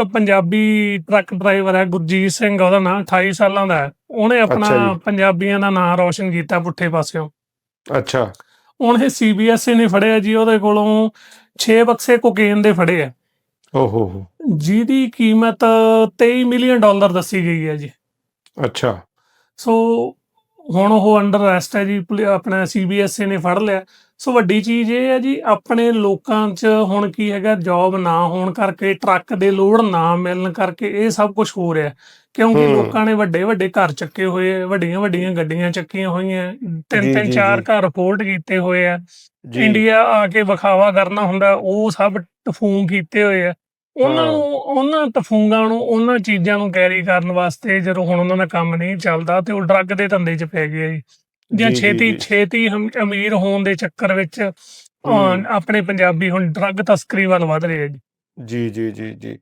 ਇੱਕ Punjabi truck driver ਹੈ ਗੁਰਜੀਤ ਸਿੰਘ ਉਹਦਾ ਨਾਮ 28 ਸਾਲਾਂ ਦਾ ਹੈ। ਉਹਨੇ ਆਪਣਾ। ਪੰਜਾਬੀਆਂ ਦਾ ਨਾਮ ਰੌਸ਼ਨ ਕੀਤਾ ਪੁੱਠੇ ਪਾਸਿਓਂ। ਅੱਛਾ। ਇਹ ਸੀਬੀਐਸਈ ਨੇ ਫੜਿਆ ਜੀ ਉਹਦੇ ਕੋਲੋਂ 6 ਬਕਸੇ ਕੋਕੇਨ ਦੇ ਫੜੇ ਆ। ਓਹੋ। ਹੋ ਜਿਹਦੀ ਕੀਮਤ 23 ਮਿਲੀਅਨ ਡਾਲਰ ਦੱਸੀ ਗਈ ਹੈ ਜੀ। ਅੱਛਾ। ਸੋ ਹੁਣ ਉਹ ਅੰਡਰ ਅਰੈਸਟ ਹੈ ਜੀ ਆਪਣਾ ਸੀਬੀਐਸਈ ਨੇ ਫੜ ਲਿਆ। ਸੋ ਵੱਡੀ ਚੀਜ਼ ਇਹ ਹੈ ਜੀ ਆਪਣੇ ਲੋਕਾਂ 'ਚ ਹੁਣ ਕੀ ਹੈਗਾ ਜੌਬ ਨਾ ਹੋਣ ਕਰਕੇ ਟਰੱਕ ਦੇ ਲੋਡ ਨਾ ਮਿਲਣ ਕਰਕੇ ਇਹ ਸਭ ਕੁਝ ਹੋ ਰਿਹਾ। ਕਿਉਂਕਿ। ਲੋਕਾਂ ਨੇ ਵੱਡੇ ਵੱਡੇ ਘਰ ਚੱਕੇ ਹੋਏ ਆ ਵੱਡੀਆਂ ਵੱਡੀਆਂ ਗੱਡੀਆਂ ਚੱਕੀਆਂ ਹੋਈਆਂ ਤਿੰਨ ਤਿੰਨ ਚਾਰ। ਘਰ ਰਿਪੋਰਟ ਕੀਤੇ ਹੋਏ ਆ। ਇੰਡੀਆ ਆ ਕੇ ਵਿਖਾਵਾ ਕਰਨਾ ਹੁੰਦਾ ਉਹ ਸਭ ਟਫੂਮ ਕੀਤੇ ਹੋਏ ਆ। ਉਹਨਾਂ। ਨੂੰ ਉਹਨਾਂ ਤਫੂੰਗਾਂ ਨੂੰ ਉਹਨਾਂ ਚੀਜ਼ਾਂ ਨੂੰ ਕੈਰੀ ਕਰਨ ਵਾਸਤੇ ਜਦੋਂ ਹੁਣ ਉਹਨਾਂ ਦਾ ਕੰਮ ਨਹੀਂ ਚੱਲਦਾ ਤੇ ਉਹ ਡਰੱਗ ਦੇ ਧੰਦੇ 'ਚ ਪੈ ਗਏ ਜੀ ਛੇਤੀ। ਛੇਤੀ ਹਮ- ਅਮੀਰ ਹੋਣ ਦੇ ਚੱਕਰ ਵਿੱਚ ਆਪਣੇ ਪੰਜਾਬੀ ਹੁਣ ਡਰੱਗ ਤਸਕਰੀ ਵੱਲ ਵਧ ਰਹੇ ਆ ਜੀ ਜੀ ਜੀ ਜੀ ਜੀ